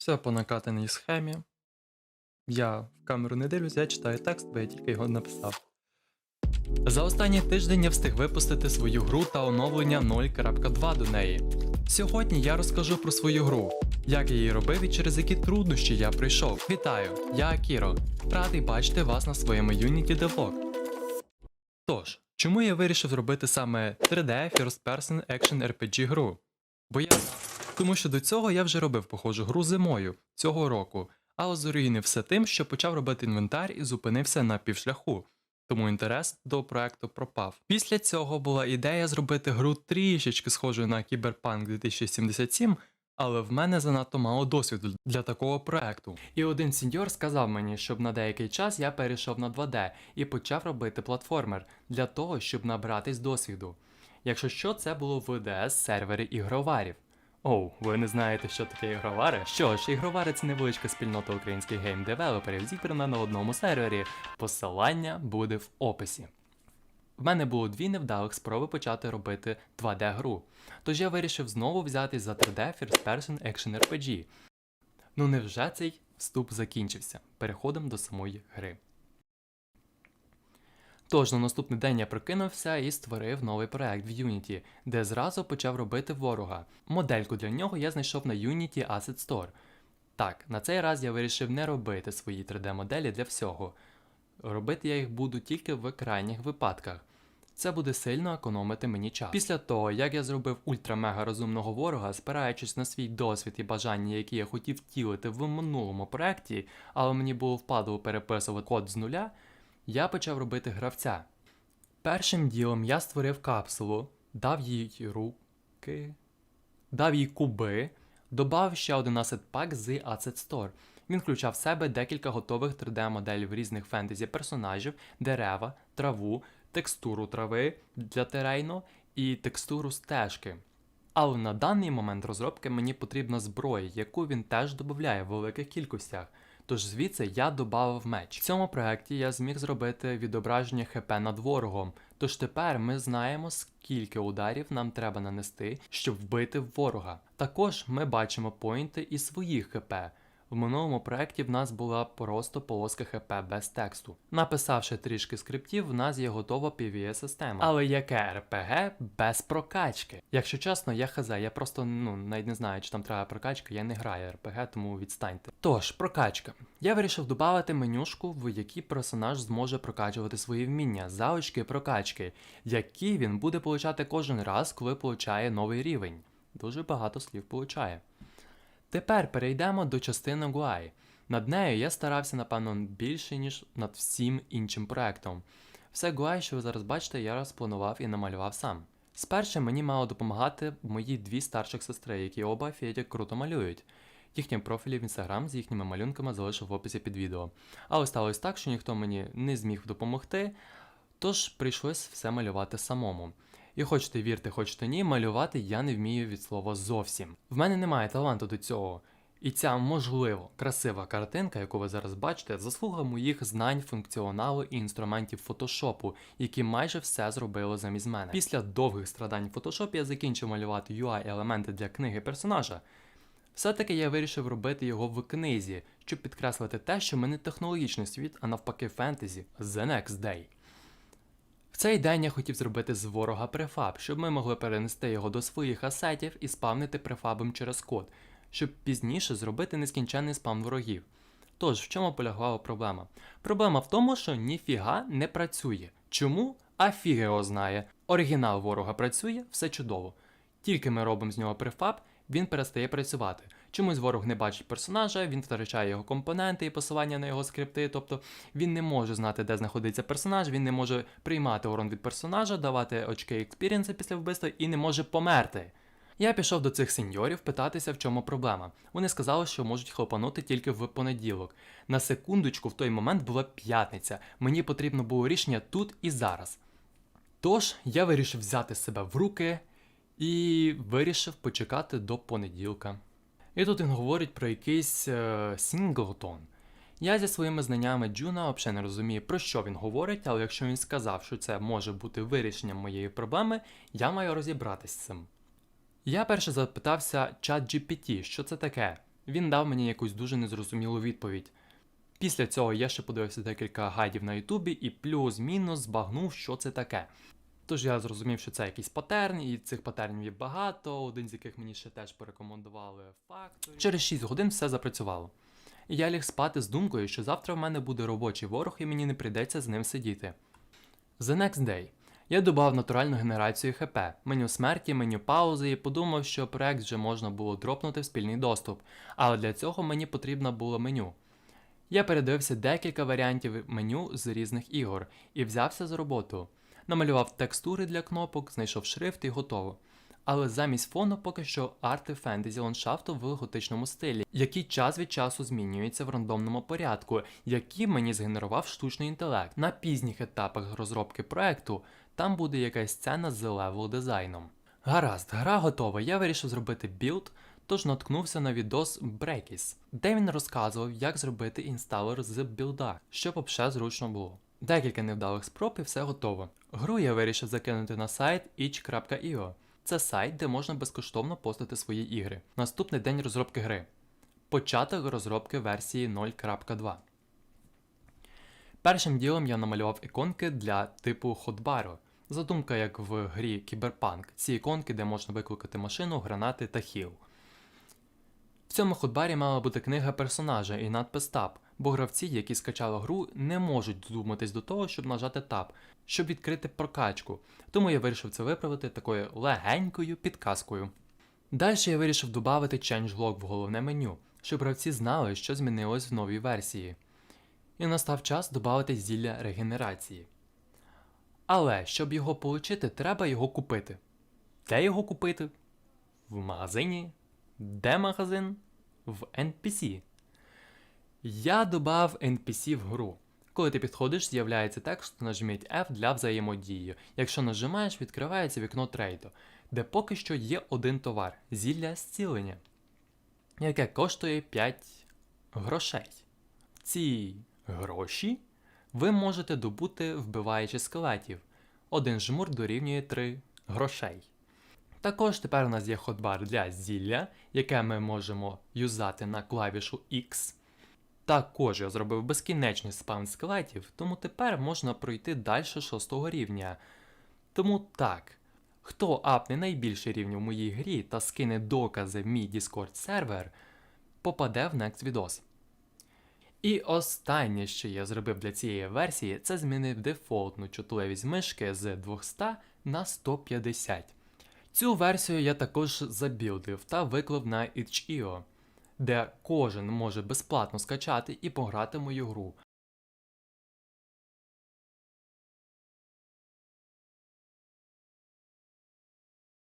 Все по накатаній схемі. Я в камеру не дивлюсь, я читаю текст, бо я тільки його написав. За останній тиждень я встиг випустити свою гру та оновлення 0.2 до неї. Сьогодні я розкажу про свою гру, як я її робив і через які труднощі я пройшов. Вітаю, я Акіро. Радий бачити вас на своєму Unity Devlog. Тож, чому я вирішив зробити саме 3D First Person Action RPG гру? Бо я. Тому що до цього я вже робив похожу гру зимою цього року, але зорійнив все тим, що почав робити інвентар і зупинився на півшляху. Тому інтерес до проекту пропав. Після цього була ідея зробити гру трішечки схожою на Cyberpunk 2077, але в мене занадто мало досвіду для такого проекту. І один сеньор сказав мені, щоб на деякий час я перейшов на 2D і почав робити платформер для того, щоб набратись досвіду. Якщо що, це було в ds сервері ігроварів. Оу, ви не знаєте, що таке ігровари? Що ж, ігровари це невеличка спільнота українських гейм-девелоперів, зібрана на одному сервері. Посилання буде в описі. В мене було дві невдалих спроби почати робити 2D гру. Тож я вирішив знову взятись за 3D First Person Action RPG. Ну невже цей вступ закінчився? Переходимо до самої гри. Тож на наступний день я прокинувся і створив новий проект в Unity, де зразу почав робити ворога. Модельку для нього я знайшов на Unity Asset Store. Так, на цей раз я вирішив не робити свої 3D-моделі для всього. Робити я їх буду тільки в крайніх випадках. Це буде сильно економити мені час. Після того, як я зробив ультра-мега розумного ворога, спираючись на свій досвід і бажання, які я хотів втілити в минулому проекті, але мені було впадло переписувати код з нуля, я почав робити гравця. Першим ділом я створив капсулу, дав їй руки, дав їй куби, додав ще один asset пак з Asset Store. Він включав в себе декілька готових 3D-моделів різних фентезі персонажів, дерева, траву, текстуру трави для терейну і текстуру стежки. Але на даний момент розробки мені потрібна зброя, яку він теж додає в великих кількостях. Тож звідси я додав меч. В цьому проєкті я зміг зробити відображення ХП над ворогом. Тож тепер ми знаємо, скільки ударів нам треба нанести, щоб вбити ворога. Також ми бачимо поінти і своїх ХП. В минулому проєкті в нас була просто полоска ХП без тексту. Написавши трішки скриптів, в нас є готова pve система Але яке РПГ без прокачки? Якщо чесно, я хз, я просто ну навіть не знаю, чи там треба прокачка, я не граю РПГ, тому відстаньте. Тож, прокачка. Я вирішив додати менюшку, в якій персонаж зможе прокачувати свої вміння, залишки прокачки, які він буде получати кожен раз, коли получає новий рівень. Дуже багато слів получає. Тепер перейдемо до частини GUI. Над нею я старався, напевно, більше, ніж над всім іншим проектом. Все GUI, що ви зараз бачите, я розпланував і намалював сам. Спершу мені мало допомагати мої дві старших сестри, які оба офігеть круто малюють. Їхні профілі в інстаграм з їхніми малюнками залишив в описі під відео. Але сталося так, що ніхто мені не зміг допомогти, тож прийшлось все малювати самому. І хочете вірте, хочете ні, малювати я не вмію від слова зовсім. В мене немає таланту до цього. І ця, можливо, красива картинка, яку ви зараз бачите, заслуга моїх знань, функціоналу і інструментів фотошопу, які майже все зробили замість мене. Після довгих страдань в фотошопі я закінчив малювати UI-елементи для книги персонажа. Все-таки я вирішив робити його в книзі, щоб підкреслити те, що ми не технологічний світ, а навпаки фентезі The Next Day. Цей день я хотів зробити з ворога префаб, щоб ми могли перенести його до своїх асетів і спавнити префабом через код, щоб пізніше зробити нескінченний спам ворогів. Тож, в чому полягла проблема? Проблема в тому, що ніфіга не працює. Чому? А фіг його знає. Оригінал ворога працює, все чудово. Тільки ми робимо з нього префаб, він перестає працювати. Чомусь ворог не бачить персонажа, він втрачає його компоненти і посилання на його скрипти, тобто він не може знати, де знаходиться персонаж, він не може приймати урон від персонажа, давати очки експіріенса після вбивства і не може померти. Я пішов до цих сеньорів питатися, в чому проблема. Вони сказали, що можуть хлопанути тільки в понеділок. На секундочку, в той момент була п'ятниця. Мені потрібно було рішення тут і зараз. Тож я вирішив взяти себе в руки і вирішив почекати до понеділка. І тут він говорить про якийсь е, сінглтон. Я зі своїми знаннями Джуна взагалі не розумію, про що він говорить, але якщо він сказав, що це може бути вирішенням моєї проблеми, я маю розібратися з цим. Я перше запитався чат GPT, що це таке. Він дав мені якусь дуже незрозумілу відповідь. Після цього я ще подивився декілька гайдів на Ютубі і плюс-мінус збагнув, що це таке. Тож я зрозумів, що це якийсь патерн, і цих патернів є багато, один з яких мені ще теж порекомендували Factory. Через 6 годин все запрацювало. І я ліг спати з думкою, що завтра в мене буде робочий ворог і мені не прийдеться з ним сидіти. The next day. Я додав натуральну генерацію ХП, меню смерті, меню паузи і подумав, що проект вже можна було дропнути в спільний доступ, але для цього мені потрібно було меню. Я передивився декілька варіантів меню з різних ігор і взявся за роботу. Намалював текстури для кнопок, знайшов шрифт і готово. Але замість фону поки що арти фентезі ландшафту в готичному стилі, який час від часу змінюється в рандомному порядку, який мені згенерував штучний інтелект. На пізніх етапах розробки проекту там буде якась сцена з левел дизайном. Гаразд, гра готова. Я вирішив зробити білд, тож наткнувся на відос Breakis, де він розказував, як зробити інсталер з білда, щоб обше зручно було. Декілька невдалих спроб і все готово. Гру я вирішив закинути на сайт itch.io. Це сайт, де можна безкоштовно постати свої ігри. Наступний день розробки гри. Початок розробки версії 0.2. Першим ділом я намалював іконки для типу ходбару. Задумка, як в грі Кіберпанк. Ці іконки, де можна викликати машину, гранати та хіл. В цьому ходбарі мала бути книга персонажа і надпис Tab, бо гравці, які скачали гру, не можуть додуматись до того, щоб нажати Tab, щоб відкрити прокачку. Тому я вирішив це виправити такою легенькою підказкою. Далі я вирішив додати changelog в головне меню, щоб гравці знали, що змінилось в новій версії. І настав час додати зілля регенерації. Але щоб його отримати, треба його купити. Де його купити? В магазині. Де магазин? В NPC. Я додав NPC в гру. Коли ти підходиш, з'являється текст, нажміть F для взаємодії. Якщо нажимаєш, відкривається вікно трейду, де поки що є один товар зілля зцілення, яке коштує 5 грошей. Ці гроші ви можете добути, вбиваючи скелетів. Один жмур дорівнює 3 грошей. Також тепер у нас є ходбар для зілля, яке ми можемо юзати на клавішу X. Також я зробив безкінечний спам скелетів, тому тепер можна пройти далі 6 рівня. Тому так, хто апне найбільший рівень в моїй грі та скине докази в мій Discord сервер, попаде в next відос. І останнє, що я зробив для цієї версії, це змінив дефолтну чутливість мишки з 200 на 150. Цю версію я також забілдив та виклав на itch.io, де кожен може безплатно скачати і пограти мою гру.